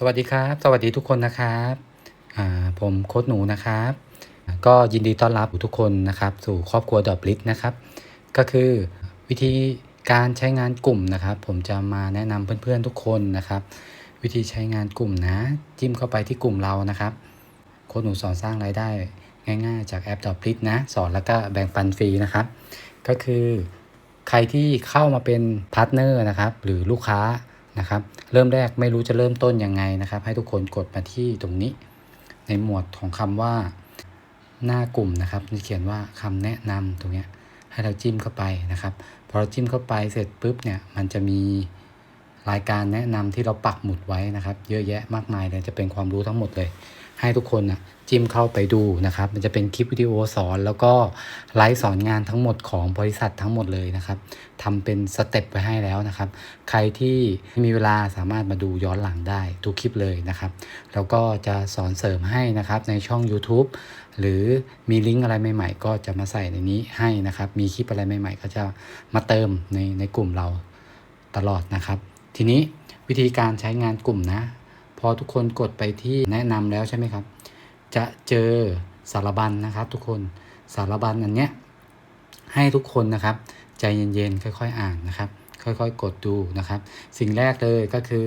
สวัสดีครับ สวัสดีทุกคนนะครับผมโค้ดหนูนะครับ ก็ยินดีต้อนรับทุกคนนะครับ สู่ครอบครัวดอบลิทนะครับ ก็คือวิธีการใช้งานกลุ่มนะครับ ผมจะมาแนะนำเพื่อนๆทุกคนนะครับ วิธีใช้งานกลุ่มนะ จิ้มเข้าไปที่กลุ่มเรานะครับ โค้ดหนูสอนสร้างรายได้ ง่ายๆ จากแอปดอบลิทนะ สอนแล้วก็แบ่งปันฟรีนะครับ ก็คือใครที่เข้ามาเป็นพาร์ทเนอร์นะครับ หรือลูกค้า นะครับ เริ่มแรกไม่รู้จะเริ่มต้นยังไงนะครับ ให้ทุกคนกดมาที่ตรงนี้ ในหมวดของคำว่าหน้ากลุ่มนะครับมีเขียนว่าคำแนะนำตรงนี้ให้เราจิ้มเข้าไปนะครับ พอเราจิ้มเข้าไปเสร็จปุ๊บเนี่ยมันจะมีรายการแนะนำที่เราปักหมุดไว้นะครับ เยอะแยะมากมายเลยจะเป็นความรู้ทั้งหมดเลย ให้ทุกคนนะ จิ้มเข้าไปดูนะครับ มันจะเป็นคลิปวิดีโอสอน แล้วก็ไลฟ์สอนงานทั้งหมดของบริษัททั้งหมดเลยนะครับทำเป็นสเต็ปไว้ให้แล้วนะครับ ใครที่มีเวลาสามารถมาดูย้อนหลังได้ทุกคลิปเลยนะครับ แล้วก็จะสอนเสริมให้นะครับในช่อง YouTube หรือมีลิงก์อะไรใหม่ๆ ก็จะมาใส่ในนี้ให้นะครับ มีคลิปอะไรใหม่ๆ ก็จะมาเติมในในกลุ่มเราตลอดนะครับ ทีนี้วิธีการใช้งานกลุ่มนะ พอทุกคนกดไปที่แนะนำแล้วใช่ไหมครับ จะเจอสารบัญนะครับ ทุกคนสารบัญอันเนี้ยให้ทุกคนนะครับ ใจเย็นๆค่อย ๆ อ่านนะครับ ค่อยๆ กดดูนะครับ สิ่งแรกเลยก็คือ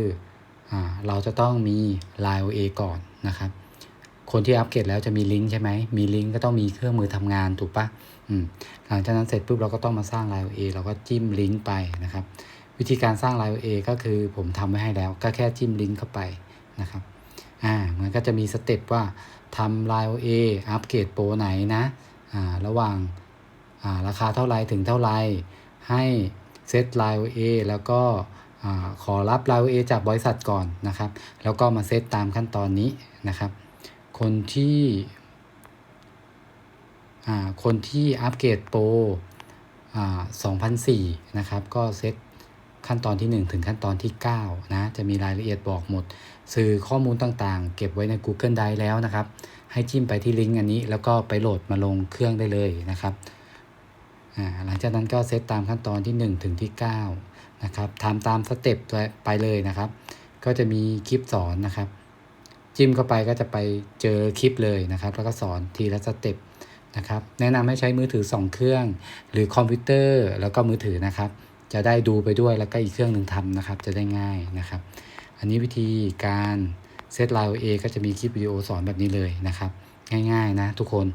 อเราจะต้องมี Line OA ก่อนนะครับ คนที่อัปเกรดแล้วจะมีลิงก์ใช่ไหมมีลิงก์ก็ต้องมีเครื่องมือทำงานถูกปะหลังจากนั้นเสร็จปุ๊บเราก็ต้องมาสร้าง Line OA เราก็จิ้มลิงก์ไปนะครับ วิธีการสร้าง Line OA ก็คือผมทำไว้ให้แล้ว ก็แค่จิ้มลิงก์เข้าไปนะครับ อ่ามันก็จะมีสเต็ปว่าทำ Line OA อัปเกรดโปรไหนนะอ่าระหว่างอ่าราคาเท่าไรถึงเท่าไรให้เซต Line OA แล้วก็อ่าขอรับ Line OA จากบริษัทก่อนนะครับ แล้วก็มาเซตตามขั้นตอนนี้นะครับ คนที่อ่าคนที่อัปเกรดโปรอ่า2004นะครับ ก็เซตขั้นตอนที่ 1 ถึงขั้นตอนที่9นะ จะมีรายละเอียดบอกหมด สื่อข้อมูลต่างๆ เก็บไว้ใน Google Drive แล้วนะครับ ให้จิ้มไปที่ลิงก์อันนี้ แล้วก็ไปโหลดมาลงเครื่องได้เลยนะครับหลังจากนั้นก็เซตตามขั้นตอนที่ 1 ถึงที่ 9 นะครับทำตามสเต็ปไปเลยนะครับ ก็จะมีคลิปสอนนะครับ จิ้มเข้าไปก็จะไปเจอคลิปเลยนะครับ แล้วก็สอนทีละสเต็ปนะครับแนะนำให้ใช้มือถือ 2 เครื่อง หรือคอมพิวเตอร์แล้วก็มือถือนะครับ จะได้ดูไปด้วยแล้วก็อีกเครื่องหนึ่งทำนะครับ จะได้ง่ายนะครับ อันนี้วิธีการเซตไลน์เอก็จะมีคลิปวิดีโอสอนแบบนี้เลยนะครับ ง่ายๆนะทุกคน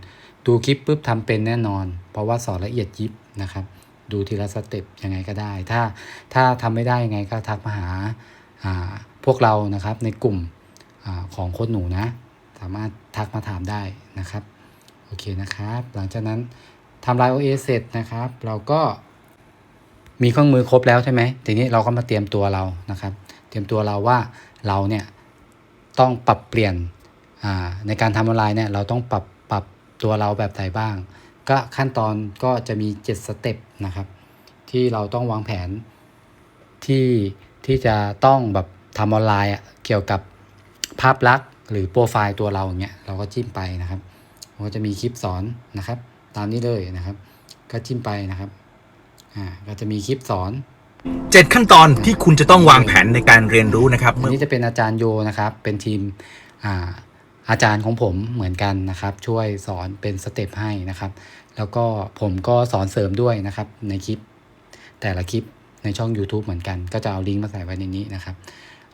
ดูคลิปปุ๊บทำเป็นแน่นอน เพราะว่าสอนละเอียดยิบนะครับ ดูทีละสเต็ปยังไงก็ได้ ถ้าถ้าทำไม่ได้ยังไงก็ทักมาหาอ่าพวกเรานะครับในกลุ่มอของโค้ดหนูนะ สามารถทักมาถามได้นะครับ โอเคนะครับ หลังจากนั้นทำไลน์โอเอเสร็จนะครับ เราก็มีเครื่องมือครบแล้วใช่ไหมทีนี้เราก็มาเตรียมตัวเรานะครับ รียมตัวเราว่าเราเนี่ยต้องปรับเปลี่ยนในการทำออนไลน์เนี่ยเราต้องปรับปรับตัวเราแบบไหนบ้าง ก็ขั้นตอนก็จะมี 7 สเต็ปนะครับที่เราต้องวางแผนที่ที่จะต้องแบบทำออนไลน์เกี่ยวกับภาพลักษณ์หรือโปรไฟล์ตัวเราอย่างเงี้ยเราก็จิ้มไปนะครับก็จะมีคลิปสอนนะครับ ตามนี้เลยนะครับ ก็จิ้มไปนะครับอ่าก็จะมีคลิปสอน เจ็ดขั้นตอนที่คุณจะต้องวางแผนในการเรียนรู้นะครับอันนี้จะเป็นอาจารย์โยนะครับ เป็นทีมอ่าอาจารย์ของผมเหมือนกันนะครับ ช่วยสอนเป็นสเต็ปให้นะครับ แล้วก็ผมก็สอนเสริมด้วยนะครับ ในคลิป แต่ละคลิปในช่อง YouTube เหมือนกัน ก็จะเอาลิงก์มาใส่ไว้ในนี้นะครับ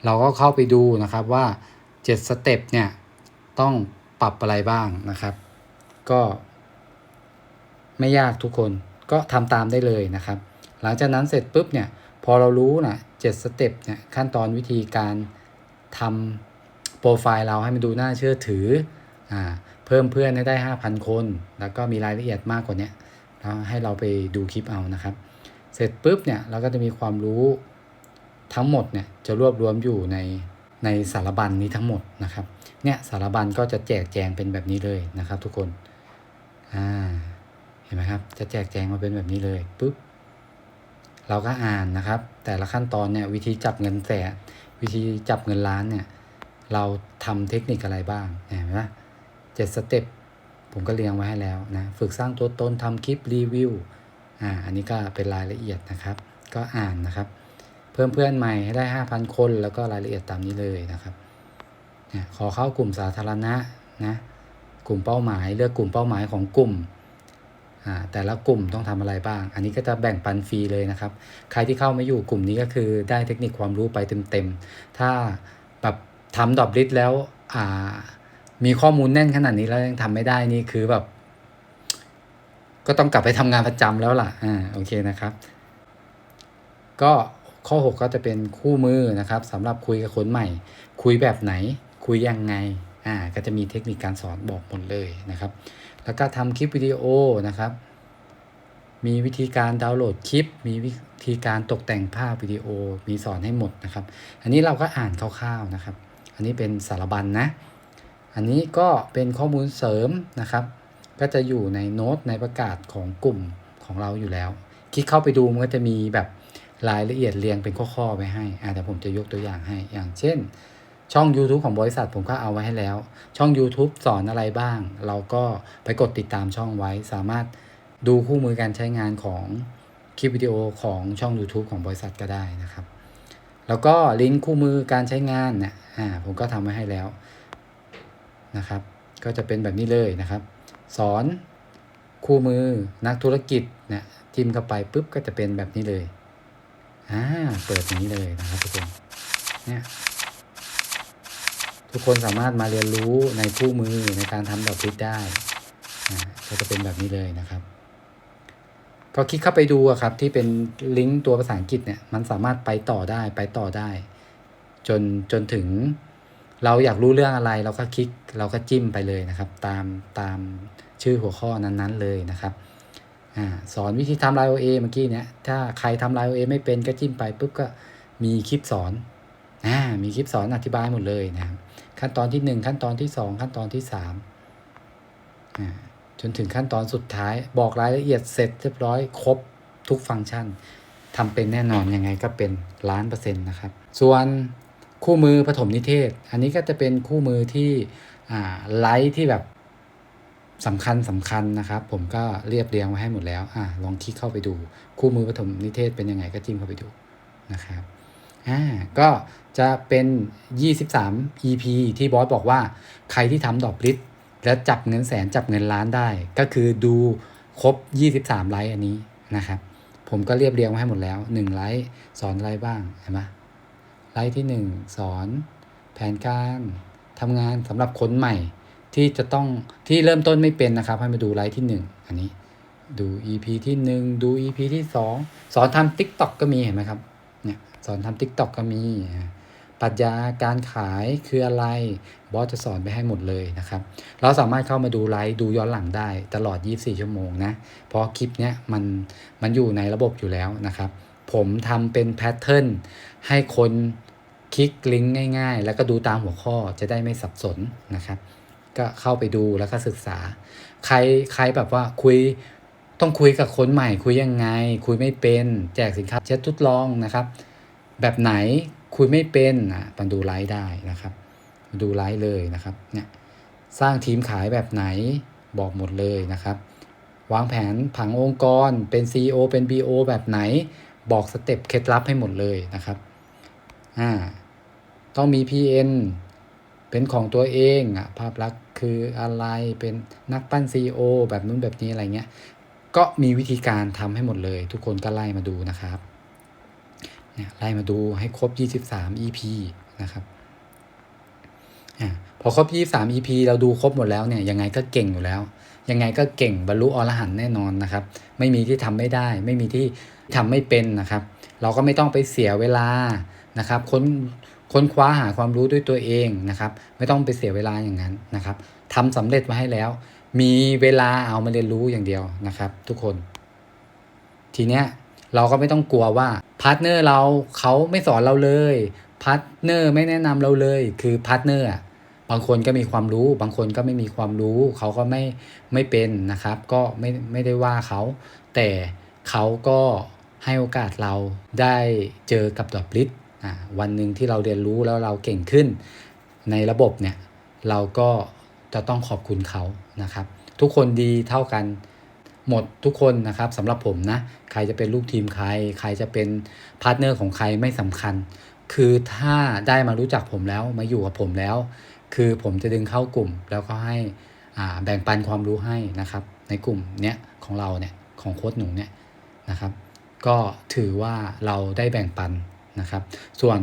เราก็เข้าไปดูนะครับว่า7สเต็ปเนี่ยต้องปรับอะไรบ้างนะครับ ก็ไม่ยากทุกคนก็ทำตามได้เลยนะครับ หลังจากนั้นเสร็จปุ๊บเนี่ยพอเรารู้นะเจ็ดสเต็ปเนี่ยขั้นตอนวิธีการทำโปรไฟล์เราให้มันดูน่าเชื่อถืออ่าเพิ่มเพื่อนให้ได้ 5,000 คน แล้วก็มีรายละเอียดมากกว่านี้แล้วให้เราไปดูคลิปเอานะครับ เสร็จปุ๊บเนี่ยเราก็จะมีความรู้ทั้งหมดเนี่ยจะรวบรวมอยู่ในในสารบัญนนี้ทั้งหมดนะครับเนี่ยสารบัญก็จะแจกแจงเป็นแบบนี้เลยนะครับ ทุกคนอ่าเห็นไหมครับจะแจกแจงมาเป็นแบบนี้เลยปุ๊บ เราก็อ่านนะครับ แต่ละขั้นตอนเนี่ยวิธีจับเงินแสนวิธีจับเงินล้านเนี่ยเราทำเทคนิคอะไรบ้างเห็นไหมเจ็ดสเต็ปผมก็เรียงไว้ให้แล้วนะฝึกสร้างตัวตนทำคลิปรีวิวอ่าอันนี้ก็เป็นรายละเอียดนะครับ ก็อ่านนะครับ เพิ่มเพื่อนใหม่ให้ได้ 5,000 คนแล้วก็รายละเอียดตามนี้เลยนะครับเนี่ยขอเข้ากลุ่มสาธารณะนะกลุ่มเป้าหมายเลือกกลุ่มเป้าหมายของกลุ่ม แต่ละกลุ่มต้องทำอะไรบ้าง อันนี้ก็จะแบ่งปันฟรีเลยนะครับ ใครที่เข้าม่อยู่กลุ่มนี้ก็คือได้เทคนิคความรู้ไปเต็มๆ ถ้าแบบทำดอบลิสแล้วมีข้อมูลแน่นขนาดนี้แล้วยังทำไม่ได้นี่คือแบบ ก็ต้องกลับไปทำงานประจำแล้วล่ะ อ่า โอเคนะครับ ก็ข้อ 6 ก็จะเป็นคู่มือนะครับสำหรับคุยกับคนใหม่ คุยแบบไหน คุยยังไง อ่า ก็จะมีเทคนิคการสอนบอกหมดเลยนะครับ แล้วก็ทำคลิปวิดีโอนะครับ มีวิธีการดาวน์โหลดคลิป มีวิธีการตกแต่งภาพวิดีโอ มีสอนให้หมดนะครับ อันนี้เราก็อ่านคร่าวๆนะครับ อันนี้เป็นสารบัญนนะ อันนี้ก็เป็นข้อมูลเสริมนะครับ ก็จะอยู่ในโน้ตในประกาศของกลุ่มของเราอยู่แล้ว คลิกเข้าไปดูมันก็จะมีแบบรายละเอียดเรียงเป็นข้อๆไว้ให้อ่าแต่ผมจะยกตัวอย่างให้ อย่างเช่น ช่อง YouTube ของบริษัทผมก็เอาไว้ให้แล้ว ช่อง YouTube สอนอะไรบ้าง เราก็ไปกดติดตามช่องไว้ สามารถดูคู่มือการใช้งานของคลิปวิดีโอของช่อง YouTube ของบริษัทก็ได้นะครับ แล้วก็ลิงก์คู่มือการใช้งานเนี่ยอ่าผมก็ทำไว้ให้แล้วนะครับ ก็จะเป็นแบบนี้เลยนะครับ สอนคู่มือนักธุรกิจเนี่ยจิ้มเข้าไปปุ๊บก็จะเป็นแบบนี้เลยอ่าเปิดอย่างนี้เลยนะครับทุกคนเนี่ย ทุกคนสามารถมาเรียนรู้ในคู่มือในการทำดอกพิษได้อ่าก็จะเป็นแบบนี้เลยนะครับ ก็คลิกเข้าไปดูครับที่เป็นลิงก์ตัวภาษาอังกฤษเนี่ยมันสามารถไปต่อได้ไปต่อได้ จนจนถึงเราอยากรู้เรื่องอะไรเราก็คลิกเราก็จิ้มไปเลยนะครับ ตามตามชื่อหัวข้อนั้นๆเลยนะครับอาสอนวิธีทำไลโอเอเมื่อกี้เนี่ยถ้าใครทำไลโอเอไม่เป็นก็จิ้มไปปุ๊บก็มีคลิปสอนอ่ามีคลิปสอนอธิบายหมดเลยนะครับ ขั้นตอนที่ 1 ขั้นตอนที่ 2 ขั้นตอนที่3จนถึงขั้นตอนสุดท้าย บอกรายละเอียดเสร็จเรียบร้อยครบทุกฟังก์ชันทำเป็นแน่นอนยังไงก็เป็นล้านเปอร์เซ็นต์นะครับ ส่วนคู่มือปฐมนิเทศ อันนี้ก็จะเป็นคู่มือที่ไลท์ที่แบบสำคัญสำคัญนะครับ ผมก็เรียบเรียงไว้ให้หมดแล้วอลองคลิกเข้าไปดู คู่มือปฐมนิเทศเป็นยังไงก็จิ้มเข้าไปดูนะครับอ่าก็ จะเป็น 23 EP ที่บอสบอกว่าใครที่ทำดอกลิสแล้วจับเงินแสนจับเงินล้านได้ ก็คือดูครบ 23 ไลท์อันนี้นะครับ ผมก็เรียบเรียงไว้ให้หมดแล้ว 1 ไลท์สอนอะไรบ้างเห็นไหมไลฟ์ที่ 1 สอนแผนการทำงานสำหรับคนใหม่ที่จะต้องที่เริ่มต้นไม่เป็นนะครับ ให้มาดูไลฟ์ที่ 1 อันนี้ดู EP ที่ 1 ดู EP ที่ 2 สอนทำ TikTok ก็มีเห็นไหมครับเนี่ยสอนทำ TikTok ก็มีอ ปรัชญาการขายคืออะไร บอสจะสอนไปให้หมดเลยนะครับ เราสามารถเข้ามาดูไลฟ์ดูย้อนหลังได้ตลอด 24 ชั่วโมงนะ เพราะคลิปเนี้ยมันมันอยู่ในระบบอยู่แล้วนะครับ ผมทำเป็นแพทเทิร์นให้คนคลิกลิงก์ง่าย ๆ แล้วก็ดูตามหัวข้อจะได้ไม่สับสนนะครับ ก็เข้าไปดูแล้วก็ศึกษา ใครใครแบบว่าคุยต้องคุยกับคนใหม่คุยยังไง คุยไม่เป็น แจกสินค้าเช็ดทดลองนะครับ แบบไหน คุยไม่เป็นอะมาดูไลฟ์ได้นะครับดูไลฟ์เลยนะครับเนี่ยสร้างทีมขายแบบไหนบอกหมดเลยนะครับ วางแผนผังองค์กรเป็น CEO เป็น BO แบบไหน บอกสเต็ปเคล็ดลับให้หมดเลยนะครับอ่าต้องมี PN เป็นของตัวเองอะภาพลักษณ์คืออะไรเป็นนักปั้น CEO แบบนู้นแบบนี้อะไรเงี้ยก็มีวิธีการทำให้หมดเลย ทุกคนก็ไล่มาดูนะครับ ไล่มาดูให้ครบ 23 EP นะครับอพอครบ 23 EP เราดูครบหมดแล้วเนี่ยยังไงก็เก่งอยู่แล้ว ยังไงก็เก่งบรรลุอรหันต์แน่นอนนะครับ ไม่มีที่ทำไม่ได้ ไม่มีที่ทำไม่เป็นนะครับ เราก็ไม่ต้องไปเสียเวลานะครับ ค้นค้นคว้าหาความรู้ด้วยตัวเองนะครับ ไม่ต้องไปเสียเวลาอย่างนั้นนะครับทำสำเร็จมาให้แล้ว มีเวลาเอามาเรียนรู้อย่างเดียวนะครับ ทุกคน ทีเนี้ย เราก็ไม่ต้องกลัวว่าพาร์ทเนอร์เราเขาไม่สอนเราเลยพาร์ทเนอร์ไม่แนะนำเราเลย คือพาร์ทเนอร์อะบางคนก็มีความรู้ บางคนก็ไม่มีความรู้ เขาก็ไม่ไม่เป็นนะครับ ก็ไม่ไม่ได้ว่าเขา แต่เขาก็ให้โอกาสเราได้เจอกับดอกลิสอ่าวันหนึ่งที่เราเรียนรู้แล้วเราเก่งขึ้น ในระบบเนี่ยเราก็จะต้องขอบคุณเขานะครับ ทุกคนดีเท่ากัน หมดทุกคนนะครับสำหรับผมนะ ใครจะเป็นลูกทีมใคร ใครจะเป็นพาร์ทเนอร์ของใครไม่สำคัญ คือถ้าได้มารู้จักผมแล้วมาอยู่กับผมแล้ว คือผมจะดึงเข้ากลุ่ม แล้วก็ให้อ่าแบ่งปันความรู้ให้นะครับ ในกลุ่มเนี้ยของเราเนี่ยของโค้ดหนูเนี่ยนะครับ ก็ถือว่าเราได้แบ่งปันนะครับ ส่วน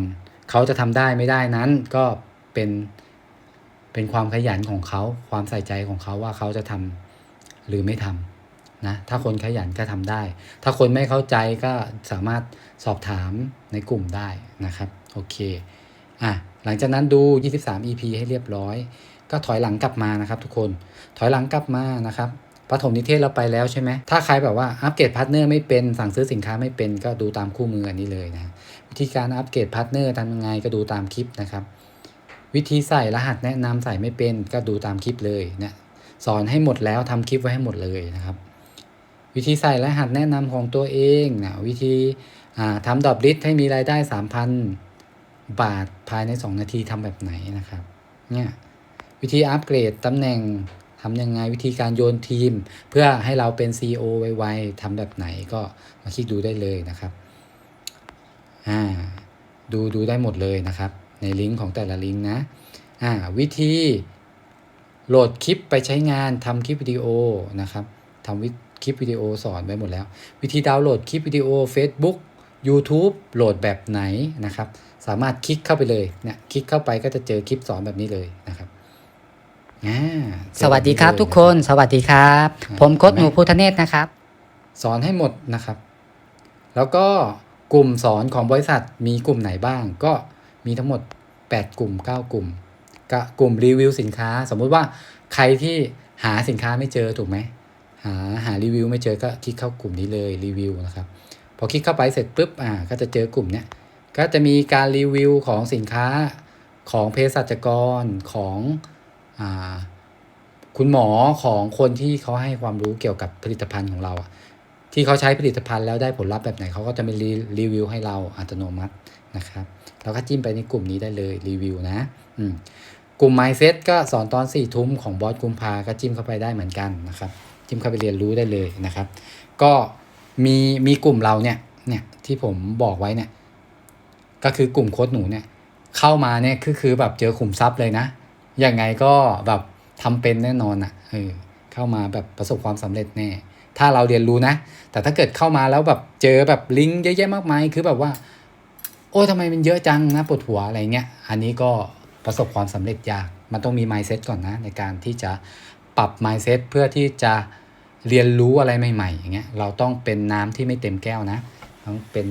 เขาจะทำได้ไม่ได้นั้นก็เป็นเป็นความขยันของเขาความใส่ใจของเขาว่าเขาจะทำหรือไม่ทำ นะถ้าคนขยันก็ทำได้ ถ้าคนไม่เข้าใจก็สามารถสอบถามในกลุ่มได้นะครับโอเคอะหลังจากนั้นดู 23 EP ให้เรียบร้อย ก็ถอยหลังกลับมานะครับทุกคนถอยหลังกลับมานะครับปฐมนิเทศเราไปแล้วใช่ไหมถ้าใครแบบว่าอัปเกรดพาร์ทเนอร์ไม่เป็นสั่งซื้อสินค้าไม่เป็นก็ดูตามคู่มืออันนี้เลยนะวิธีการอัปเกรดพาร์ทเนอร์ทำยังไงก็ดูตามคลิปนะครับ วิธีใส่รหัสแนะนำใส่ไม่เป็นก็ดูตามคลิปเลยเนี่ยสอนให้หมดแล้วทำคลิปไว้ให้หมดเลยนะครับ วิธีใส่รหัสแนะนำของตัวเองนะวิธีทำดอบลิสให้มีรายได้ 3,000 บาทภายใน 2 นาทีทำแบบไหนนะครับเนี่ยวิธีอัปเกรดตำแหน่งทำยังไงวิธีการโยนทีม เพื่อให้เราเป็น CEO ไวๆทำแบบไหนก็มาคลิกดูได้เลยนะครับอ่าดูดูได้หมดเลยนะครับ ในลิงก์ของแต่ละลิงก์นะอ่าวิธีโหลดคลิปไปใช้งานทำคลิปวิดีโอนะครับทำวิ คลิปวิดีโอสอนไว้หมดแล้ว วิธีดาวน์โหลดคลิปวิดีโอ Facebook YouTube โหลดแบบไหนนะครับ สามารถคลิกเข้าไปเลยเนี่ยคลิกเข้าไปก็จะเจอคลิปสอนแบบนี้เลยนะครับอ่าเจอสวัสดีครับแนี้เลยทุกคนสวัสดีครับอ่าผมโค้ชหนูพุทธเนศนะครับ สอนให้หมดนะครับ แล้วก็กลุ่มสอนของบริษัทมีกลุ่มไหนบ้าง ก็มีทั้งหมด 8 กลุ่ม 9 กลุ่มก็กลุ่มรีวิวสินค้า สมมุติว่าใครที่หาสินค้าไม่เจอถูกไหม หาหารีวิวไม่เจอก็คลิกเข้ากลุ่มนี้เลยรีวิวนะครับพอคลิกเข้าไปเสร็จปุ๊บอ่าก็จะเจอกลุ่มเนี้ยก็จะมีการรีวิวของสินค้าของเภสัชกรของอ่าคุณหมอของคนที่เขาให้ความรู้เกี่ยวกับผลิตภัณฑ์ของเราอะที่เขาใช้ผลิตภัณฑ์แล้วได้ผลลัพธ์แบบไหนเขาก็จะมีรีรวิวให้เราอัตโนมัตินะครับเราก็จิ้มไปในกลุ่มนี้ได้เลยรีวิวนะอืมกลุ่ม Mindset ก็สอนตอน4ี่ทุ่มของบอสกุมภาก็จิ้มเข้าไปได้เหมือนกันนะครับ จิ้มเข้าไปเรียนรู้ได้เลยนะครับ ก็มีมีกลุ่มเราเนี่ยเนี่ยที่ผมบอกไว้เนี่ยก็คือกลุ่มโค้ดหนูเนี่ยเข้ามาเนี่ยคือคือแบบเจอขุมทรัพย์เลยนะยังไงก็แบบทำเป็นแน่นอนอะ่ะเออเข้ามาแบบประสบความสำเร็จแน่ถ้าเราเรียนรู้นะ แต่ถ้าเกิดเข้ามาแล้วแบบเจอแบบลิงก์เยอะแยะมากมายคือแบบว่า โอ้ยทำไมมันเยอะจังนะปวดหัวอะไรเงี้ยอันนี้ก็ประสบความสำเร็จยากมันต้องมี mindset ก่อนนะในการที่จะ ปรับ mindset เพื่อที่จะเรียนรู้อะไรใหม่ๆอย่างเงี้ยเราต้องเป็นน้ำที่ไม่เต็มแก้วนะต้องเป็น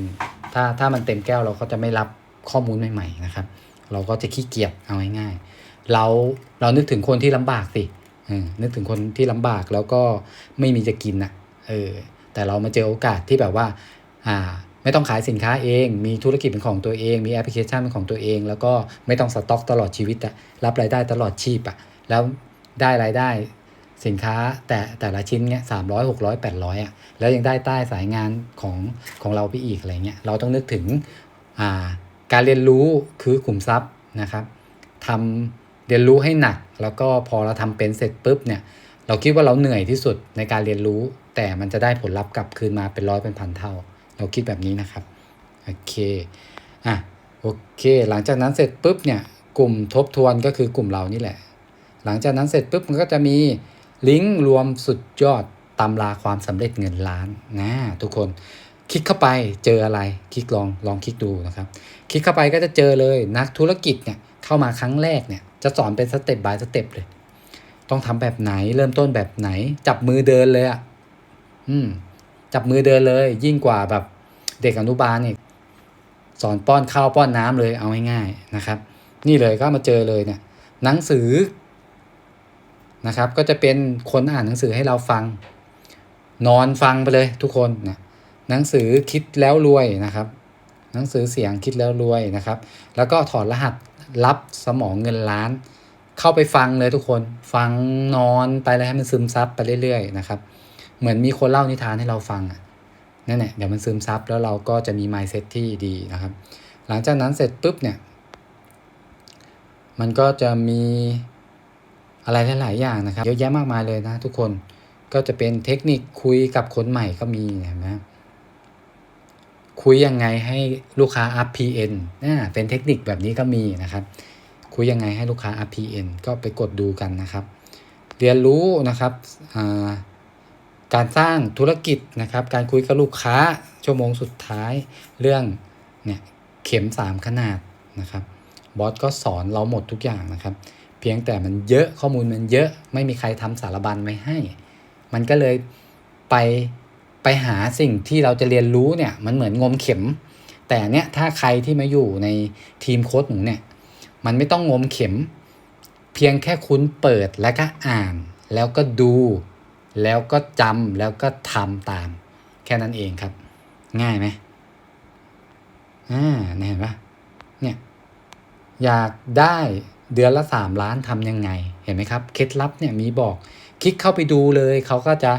ถ้าถ้ามันเต็มแก้วเราก็จะไม่รับข้อมูลใหม่ๆนะครับ เราก็จะขี้เกียจเอาง่ายๆเราเรานึกถึงคนที่ลำบากสิเออนึกถึงคนที่ลำบากแล้วก็ไม่มีจะกินอะเออแต่เรามาเจอโอกาสที่แบบว่าอ่าไม่ต้องขายสินค้าเอง มีธุรกิจเป็นของตัวเอง มีแอปพลิเคชันเป็นของตัวเอง แล้วก็ไม่ต้องสต็อกตลอดชีวิตอะรับรายได้ตลอดชีพอะแล้วได้รายได้ สินค้าแต่แต่ละชิ้นเนี้ยสามร้อยหกร้อยแปดร้อยอะแล้วยังได้ใต้สายงานของของเราไปอีกอะไรเงี้ยเราต้องนึกถึงอ่าการเรียนรู้คือกลุ่มทรัพย์นะครับทำเรียนรู้ให้หนัก แล้วก็พอเราทำเป็นเสร็จปุ๊บเนี่ยเราคิดว่าเราเหนื่อยที่สุดในการเรียนรู้ แต่มันจะได้ผลลัพธ์กลับคืนมาเป็นร้อยเป็นพันเท่า เราคิดแบบนี้นะครับโอเคอะโอเค หลังจากนั้นเสร็จปุ๊บเนี่ยกลุ่มทบทวนก็คือกลุ่มเรานี่แหละ หลังจากนั้นเสร็จปุ๊บมันก็จะมี ลิงก์รวมสุดยอดตำราความสำเร็จเงินล้านนะทุกคนคลิกเข้าไปเจออะไรคลิกลองลองคลิกดูนะครับ คลิกเข้าไปก็จะเจอเลยนักธุรกิจเนี่ยเข้ามาครั้งแรกเนี่ยจะสอนเป็นสเต็ปบายสเต็ปเลย ต้องทำแบบไหนเริ่มต้นแบบไหน จับมือเดินเลยอะ่ะอืมจับมือเดินเลย ยิ่งกว่าแบบเด็กอนุบาลเนี่ยสอนป้อนข้าวป้อนน้ำเลยเอาง่ายๆนะครับ นี่เลยก็มาเจอเลยเนี่ยหนังสือ นะครับ ก็จะเป็นคนอ่านหนังสือให้เราฟัง นอนฟังไปเลยทุกคนนะหนังสือคิดแล้วรวยนะครับ หนังสือเสียงคิดแล้วรวยนะครับ แล้วก็ถอดรหัสรับสมองเงินล้าน เข้าไปฟังเลยทุกคนฟังนอนไปเลยให้มันซึมซับไปเรื่อยๆนะครับ เหมือนมีคนเล่านิทานให้เราฟังอะนั่นแหละเดี๋ยวมันซึมซับแล้วเราก็จะมี mindset ที่ดีนะครับ หลังจากนั้นเสร็จปุ๊บเนี่ย มันก็จะมี อะไรหลาย ๆ อย่างนะครับ เยอะแยะมากมายเลยนะ ทุกคนก็จะเป็นเทคนิคคุยกับคนใหม่ก็มีเห็นไหมคุยยังไงให้ลูกค้า up PN นะเป็นเทคนิคแบบนี้ก็มีนะครับ คุยยังไงให้ลูกค้า RPN ก็ไปกดดูกันนะครับ เรียนรู้นะครับการสร้างธุรกิจนะครับ การคุยกับลูกค้าชั่วโมงสุดท้ายเรื่องเนี่ยเข็ม 3 ขนาดนะครับบอสก็สอนเราหมดทุกอย่างนะครับ เพียงแต่มันเยอะข้อมูลมันเยอะไม่มีใครทำสารบัญไว้ให้ มันก็เลยไปไปหาสิ่งที่เราจะเรียนรู้เนี่ยมันเหมือนงมเข็ม แต่เนี้ยถ้าใครที่มาอยู่ในทีมโค้ดหนูเนี่ยมันไม่ต้องงมเข็ม เพียงแค่คุณเปิดแล้วก็อ่าน แล้วก็ดู แล้วก็จำแล้วก็ทำตาม แค่นั้นเองครับ ง่ายไหมอ่าเนี่ยเห็นปะเนี่ยอยากได้ เดือนละสามล้านทำยังไง เห็นไหมครับ เคล็ดลับเนี่ยมีบอก คลิกเข้าไปดูเลย เขาก็จะ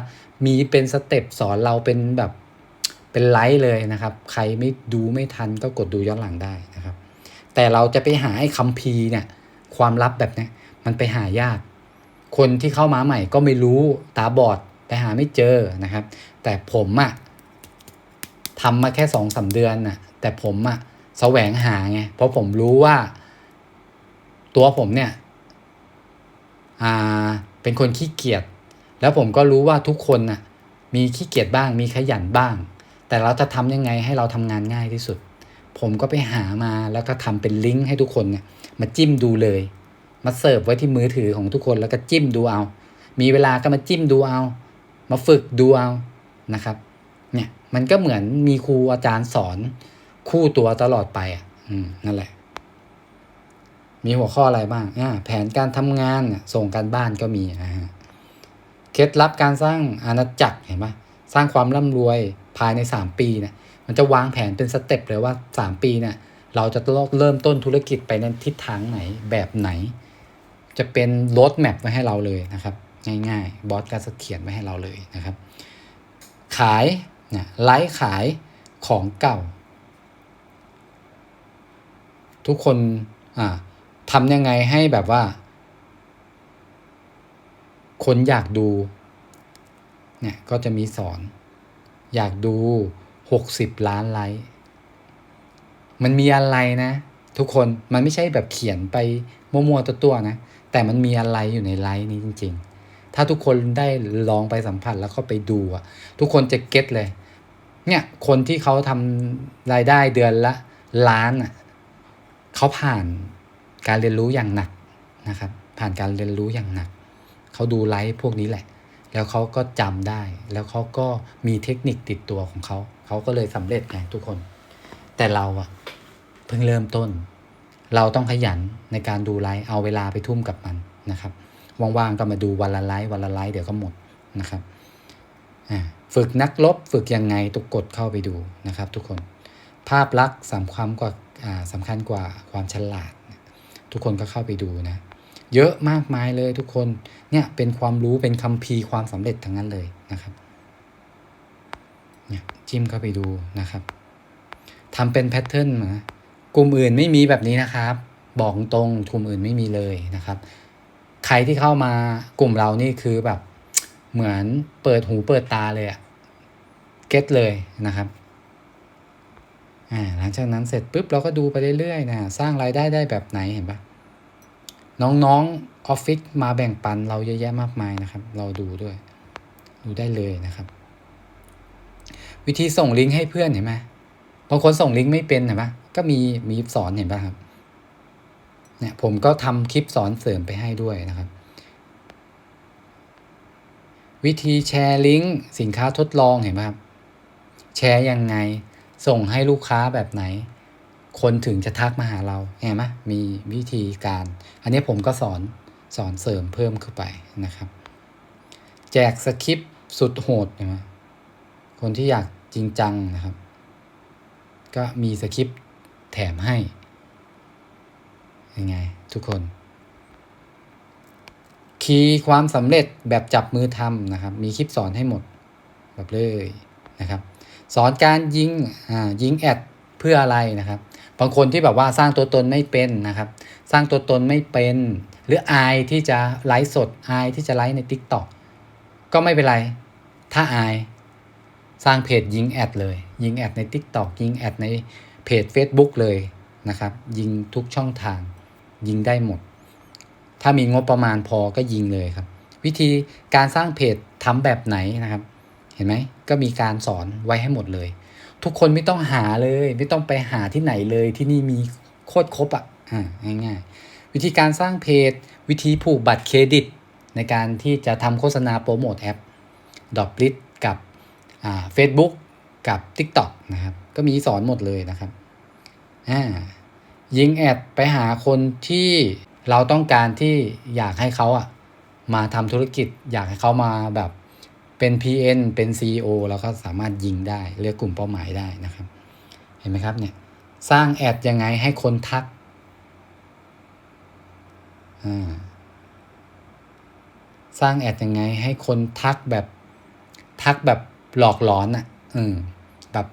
มีเป็นสเต็ปสอนเราเป็นแบบเป็นไลฟ์เลยนะครับ ใครไม่ดูไม่ทันก็กดดูย้อนหลังได้นะครับ แต่เราจะไปหาไอ้คัมภีร์เนี่ย ความลับแบบนี้มันไปหายาก คนที่เข้ามาใหม่ก็ไม่รู้ตาบอดไปหาไม่เจอนะครับ แต่ผมอะทำมาแค่สองสาเดือนน่ะ แต่ผมอะแสวงหาไง เพราะผมรู้ว่า ตัวผมเนี่ยอ่าเป็นคนขี้เกียจแล้วผมก็รู้ว่าทุกคนน่ะมีขี้เกียจบ้าง มีขยันบ้าง แต่เราจะทำยังไงให้เราทำงานง่ายที่สุด ผมก็ไปหามาแล้วก็ทำเป็นลิงก์ให้ทุกคนเนี่ยมาจิ้มดูเลย มาเสิร์ฟไว้ที่มือถือของทุกคนแล้วก็จิ้มดูเอา มีเวลาก็มาจิ้มดูเอา มาฝึกดูเอานะครับ เนี่ยมันก็เหมือนมีครูอาจารย์สอนคู่ตัวตลอดไปอะ อืมนั่นแหละ มีหัวข้ออะไรบ้างอ่าแผนการทำงานส่งการบ้านก็มีนะฮะเคล็ดลับการสร้างอาณาจักรเห็นไหมสร้างความร่ำรวยภายใน 3 ปีเนี่ยมันจะวางแผนเป็นสเต็ปเลยว่า 3 ปีเนี่ยเราจะเริ่มต้นธุรกิจไปในทิศทางไหนแบบไหน จะเป็นรถแมพไว้ให้เราเลยนะครับ ง่ายๆบอสก็จะเขียนไว้ให้เราเลยนะครับ ขายเนี่ยไลฟ์ขายของเก่า ทุกคนอ่า ทำยังไงให้แบบว่า คนอยากดู เนี่ยก็จะมีสอน อยากดูหกสิบล้านไลค์มันมีอะไรนะ ทุกคนมันไม่ใช่แบบเขียนไปมั่วๆตัวๆนะ แต่มันมีอะไรอยู่ในไลค์นี้จริง ๆ ถ้าทุกคนได้ลองไปสัมผัสแล้วก็ไปดูอะทุกคนจะเก็ตเลย เนี่ยคนที่เขาทำรายได้เดือนละล้านอะเขาผ่าน การเรียนรู้อย่างหนักนะครับ ผ่านการเรียนรู้อย่างหนัก เขาดูไลฟ์พวกนี้แหละ แล้วเขาก็จำได้ แล้วเขาก็มีเทคนิคติดตัวของเขา เขาก็เลยสำเร็จไงทุกคน แต่เราอะเพิ่งเริ่มต้น เราต้องขยันในการดูไลฟ์เอาเวลาไปทุ่มกับมันนะครับ ว่างๆก็มาดูวันละไลฟ์วันละไลฟ์เดี๋ยวก็หมดนะครับอ่าฝึกนักลบฝึกยังไงตุกกดเข้าไปดูนะครับ ทุกคน ภาพลักษณ์สำคัญกว่าอ่าสำคัญกว่าความฉลาด ทุกคนก็เข้าไปดูนะ เยอะมากมายเลยทุกคนเนี่ยเป็นความรู้เป็นคัมภีร์ความสำเร็จทั้งนั้นเลยนะครับเนี่ยจิ้มเข้าไปดูนะครับทำเป็นแพทเทิร์นมากลุ่มอื่นไม่มีแบบนี้นะครับ บอกตรงกลุ่มอื่นไม่มีเลยนะครับ ใครที่เข้ามากลุ่มเรานี่คือแบบเหมือนเปิดหูเปิดตาเลยอะเก็ตเลยนะครับ อ่าหลังจากนั้นเสร็จปุ๊บเราก็ดูไปเรื่อยๆนะสร้างรายได้ได้แบบไหนเห็นปะน้องๆออฟฟิศมาแบ่งปันเราเยอะแยะมากมายนะครับ เราดูด้วย ดูได้เลยนะครับ วิธีส่งลิงก์ให้เพื่อนเห็นไหมบางคนส่งลิงก์ไม่เป็นเห็นปะก็มีมีสอนเห็นปะครับเนี่ยผมก็ทำคลิปสอนเสริมไปให้ด้วยนะครับ วิธีแชร์ลิงก์สินค้าทดลองเห็นไหมครับแชร์ยังไง ส่งให้ลูกค้าแบบไหน คนถึงจะทักมาหาเราเห็นไหมมีวิธีการ อันนี้ผมก็สอนสอนเสริมเพิ่มขึ้นไปนะครับ แจกสคริปต์สุดโหดเห็นไหมคนที่อยากจริงจังนะครับ ก็มีสคริปต์แถมให้ยังไงทุกคน คีย์ความสำเร็จแบบจับมือทำนะครับ มีคลิปสอนให้หมดแบบเลยนะครับ สอนการยิงอ่ายิงแอดเพื่ออะไรนะครับ บางคนที่แบบว่าสร้างตัวตนไม่เป็นนะครับ สร้างตัวตนไม่เป็น หรืออายที่จะไลฟ์สดอายที่จะไลฟ์ใน t ิ k t o k ก็ไม่เป็นไร ถ้าอายสร้างเพจยิงแอดเลย ยิงแอดใน t ิ k t o k ยิงแอดในเพจ Facebook เลยนะครับ ยิงทุกช่องทาง ยิงได้หมด ถ้ามีงบประมาณพอก็ยิงเลยครับ วิธีการสร้างเพจทำแบบไหนนะครับ ห็นไหมก็มีการสอนไว้ให้หมดเลย ทุกคนไม่ต้องหาเลย ไม่ต้องไปหาที่ไหนเลยที่นี่มีโคตรครบอะอ่าง่ายๆ วิธีการสร้างเพจ วิธีผูกบัตรเครดิต ในการที่จะทำโฆษณาโปรโมทแอปดอปลิกับอ่า Facebook กับ TikTok นะครับ ก็มีสอนหมดเลยนะครับอ่ายิงแอดไปหาคนที่เราต้องการที่อยากให้เขาอะมาทำธุรกิจอยากให้เขามาแบบ เป็น PN เป็น CEO แล้วก็สามารถยิงได้เลือกกลุ่มเป้าหมายได้นะครับ เห็นไหมครับเนี่ยสร้างแอดยังไงให้คนทักสร้างแอดยังไงให้คนทักแบบทักแบบหลอกหลอนอะอืมแบบ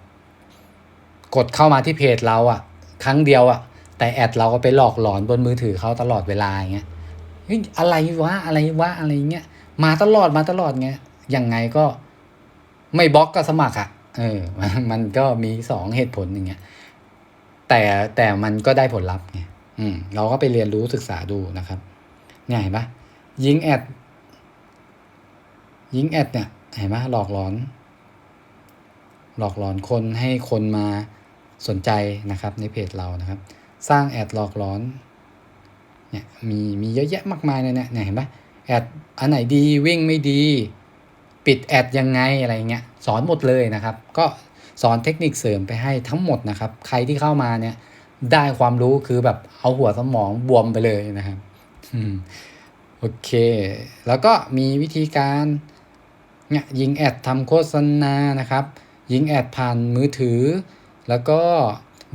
กดเข้ามาที่เพจเราอะ ครั้งเดียวอะ แต่แอดเราก็ไปหลอกหลอนบนมือถือเขาตลอดเวลาอย่างเงี้ยเฮ้ยอะไรวะอะไรวะอะไรเงี้ยมาตลอดมาตลอดเงี้ย ยังไงก็ไม่บล็อกก็สมัครอะเออ มันก็มีสองเหตุผลอย่างเงี้ยแต่แต่มันก็ได้ผลลัพธ์ไงอืมเราก็ไปเรียนรู้ศึกษาดูนะครับ เนี่ยเห็นปะยิงแอดยิงแอดเนี่ยเห็นปะหลอกหลอน หลอกหลอนคนให้คนมาสนใจนะครับ ในเพจเรานะครับ สร้างแอดหลอกหลอนเนี่ยมีมีเยอะแยะมากมายเลยเนี่ยเนี่ยเห็นปะแอดอันไหนดีวิ่งไม่ดี ปิดแอดยังไงอะไรเงี้ยสอนหมดเลยนะครับ ก็สอนเทคนิคเสริมไปให้ทั้งหมดนะครับ ใครที่เข้ามาเนี่ยได้ความรู้คือแบบเอาหัวสมองบวมไปเลยนะครับโอเค แล้วก็มีวิธีการเนี่ยยิงแอดทำโฆษณานะครับ ยิงแอดผ่านมือถือ แล้วก็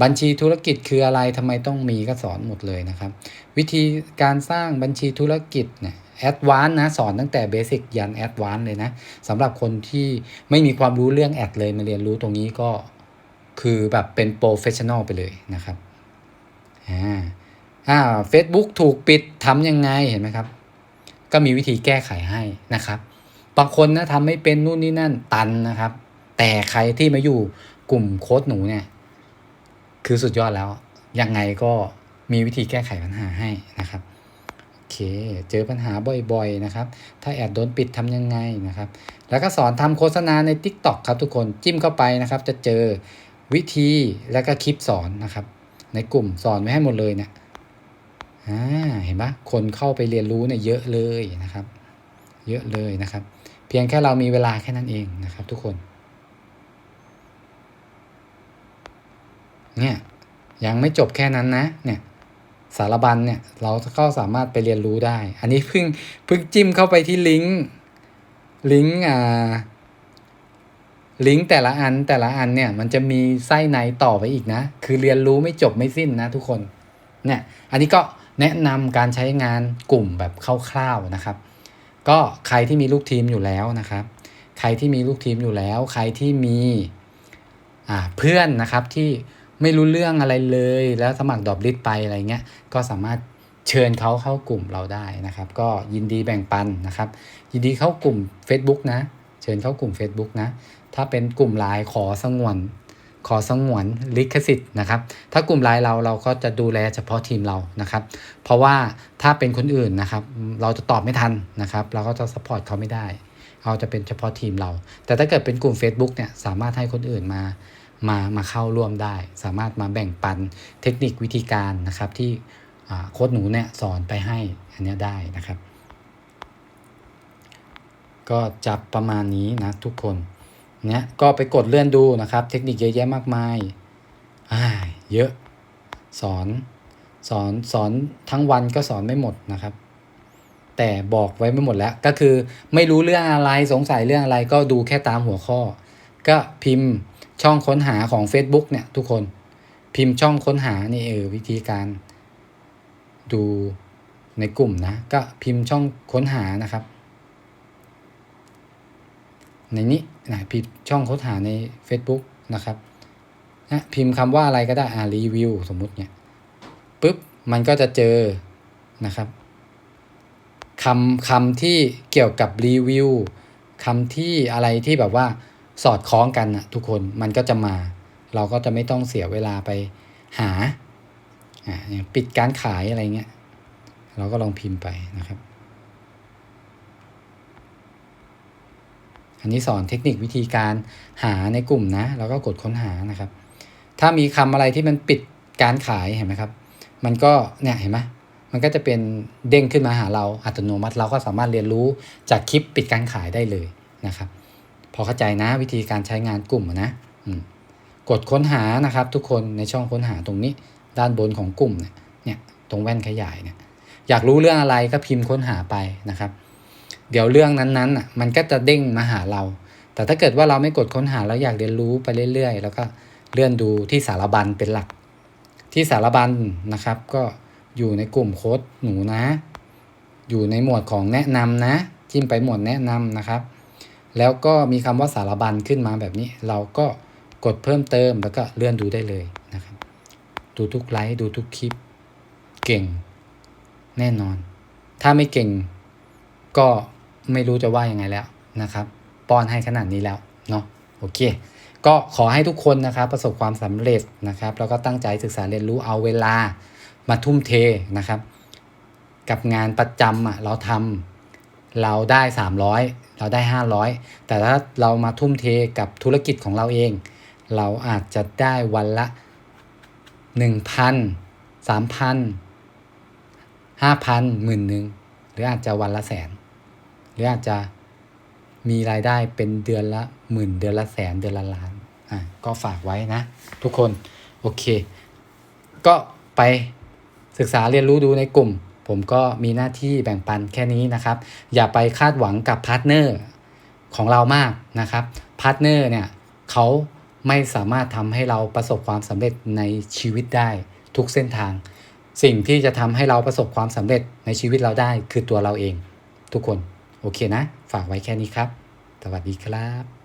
บัญชีธุรกิจคืออะไรทำไมต้องมีก็สอนหมดเลยนะครับ วิธีการสร้างบัญชีธุรกิจเนี่ย แอดวานนะสอนตั้งแต่เบสิกยันแอดวานเลยนะสำหรับคนที่ไม่มีความรู้เรื่องแอดเลยมาเรียนรู้ตรงนี้ก็คือแบบเป็นโปรเฟชชั่นอลไปเลยนะครับอ่าอ่า Facebook ถูกปิดทำยังไงเห็นไหมครับ ก็มีวิธีแก้ไขให้นะครับ บางคนนะทำไม่เป็นนู่นนี่นั่นตันนะครับ แต่ใครที่มาอยู่กลุ่มโค้ดหนูเนี่ยคือสุดยอดแล้ว ยังไงก็มีวิธีแก้ไขปัญหาให้นะครับ เค เจอปัญหาบ่อยๆนะครับ ถ้าแอดโดนปิดทำยังไงนะครับ แล้วก็สอนทำโฆษณาใน TikTok ครับทุกคนจิ้มเข้าไปนะครับ จะเจอวิธีแล้วก็คลิปสอนนะครับ ในกลุ่มสอนไว้ให้หมดเลยเนี่ยอ่าเห็นปะคนเข้าไปเรียนรู้เนี่ยเยอะเลยนะครับ เยอะเลยนะครับ เพียงแค่เรามีเวลาแค่นั้นเองนะครับ ทุกคนเนี่ยยังไม่จบแค่นั้นนะเนี่ยารบัญเนี่ยเราก็สามารถไปเรียนรู้ได้ อันนี้เพิ่งเพิ่งจิ้มเข้าไปที่ลิงก์ลิงก์อ่าลิงก์แต่ละอันแต่ละอันเนี่ยมันจะมีไส้ในต่อไปอีกนะ คือเรียนรู้ไม่จบไม่สิ้นนะทุกคนเนี่ยอันนี้ก็แนะนำการใช้งานกลุ่มแบบคร่าวๆนะครับ ก็ใครที่มีลูกทีมอยู่แล้วนะครับ ใครที่มีลูกทีมอยู่แล้ว ใครที่มีอ่าเพื่อนนะครับที่ ไม่รู้เรื่องอะไรเลย แล้วสมัครดอบลิสไปอะไรเงี้ยก็สามารถเชิญเขาเข้ากลุ่มเราได้นะครับ ก็ยินดีแบ่งปันนะครับ ยินดีเข้ากลุ่ม Facebook นะ เชิญเข้ากลุ่ม Facebook นะ ถ้าเป็นกลุ่มไลน์ขอสงวน ขอสงวนลิขสิทธิ์นะครับ ถ้ากลุ่มไลน์เราเราก็จะดูแลเฉพาะทีมเรานะครับ เพราะว่าถ้าเป็นคนอื่นนะครับ เราจะตอบไม่ทันนะครับ เราก็จะสปอร์ตเขาไม่ได้เราจะเป็นเฉพาะทีมเรา แต่ถ้าเกิดเป็นกลุ่ม Facebook เนี่ยสามารถให้คนอื่นมา มามาเข้าร่วมได้ สามารถมาแบ่งปันเทคนิควิธีการนะครับที่โค้ดหนูเนี่ยสอนไปให้อันนี้ได้นะครับ ก็จะประมาณนี้นะทุกคนเนี่ยก็ไปกดเลื่อนดูนะครับ เทคนิคเยอะแยะมากมายอ่าเยอะสอนสอนสอนทั้งวันก็สอนไม่หมดนะครับ แต่บอกไว้ไม่หมดแล้ว ก็คือไม่รู้เรื่องอะไรสงสัยเรื่องอะไรก็ดูแค่ตามหัวข้อ ก็พิมพ์ ช่องค้นหาของ Facebook เนี่ยทุกคนพิมพ์ช่องค้นหานี่เออวิธีการดูในกลุ่มนะ ก็พิมพ์ช่องค้นหานะครับ ในนี้นะพิมพ์ช่องค้นหาใน Facebook นะครับนะพิมพ์คำว่าอะไรก็ได้อ่ารีวิวสมมุติเนี่ยปุ๊บมันก็จะเจอนะครับคำคำที่เกี่ยวกับรีวิวคำที่อะไรที่แบบว่า สอดคล้องกันนะทุกคนมันก็จะมา เราก็จะไม่ต้องเสียเวลาไปหาปิดการขายอะไรเงี้ย เราก็ลองพิมพ์ไปนะครับ อันนี้สอนเทคนิควิธีการหาในกลุ่มนะ แล้วก็กดค้นหานะครับ ถ้ามีคำอะไรที่มันปิดการขายเห็นไหมครับ มันก็เนี่ยเห็นไหมมันก็จะเป็นเด้งขึ้นมาหาเราอัตโนมัติ เราก็สามารถเรียนรู้จากคลิปปิดการขายได้เลยนะครับ พอเข้าใจนะวิธีการใช้งานกลุ่มนะกดค้นหานะครับ ทุกคนในช่องค้นหาตรงนี้ ด้านบนของกลุ่มเนี่ยเนี่ยตรงแว่นขยายเนี่ยอยากรู้เรื่องอะไรก็พิมพ์ค้นหาไปนะครับ เดี๋ยวเรื่องนั้นๆอะมันก็จะเด้งมาหาเรา แต่ถ้าเกิดว่าเราไม่กดค้นหาแล้วอยากเรียนรู้ไปเรื่อยๆ แล้วก็เลื่อนดูที่สารบัญเป็นหลัก ที่สารบัญนะครับ ก็อยู่ในกลุ่มโค้ดหนูนะ อยู่ในหมวดของแนะนำนะ จิ้มไปหมวดแนะนำนะครับ แล้วก็มีคำว่าสารบัญขึ้นมาแบบนี้ เราก็กดเพิ่มเติมแล้วก็เลื่อนดูได้เลยนะครับ ดูทุกไลฟ์ดูทุกคลิป เก่ง แน่นอน ถ้าไม่เก่ง ก็ไม่รู้จะว่ายังไงแล้วนะครับ ป้อนให้ขนาดนี้แล้วเนาะโอเค ก็ขอให้ทุกคนนะครับ ประสบความสำเร็จนะครับ แล้วก็ตั้งใจศึกษาเรียนรู้เอาเวลามาทุ่มเทนะครับ กับงานประจำอะเราทำเราได้ 300 เราได้ 500 แต่ถ้าเรามาทุ่มเทกับธุรกิจของเราเอง เราอาจจะได้วันละ 1,000 3,000 5,000หมื่นหนึ่งหรืออาจจะวันละแสน หรืออาจจะมีรายได้เป็นเดือนละหมื่นเดือนละแสนเดือนละล้านอะก็ฝากไว้นะ ทุกคน โอเค ก็ไปศึกษาเรียนรู้ดูในกลุ่ม ผมก็มีหน้าที่แบ่งปันแค่นี้นะครับ อย่าไปคาดหวังกับพาร์ทเนอร์ของเรามากนะครับพาร์ทเนอร์เนี่ยเขาไม่สามารถทำให้เราประสบความสำเร็จในชีวิตได้ทุกเส้นทาง สิ่งที่จะทำให้เราประสบความสำเร็จในชีวิตเราได้คือตัวเราเอง ทุกคน โอเคนะ ฝากไว้แค่นี้ครับ สวัสดีครับ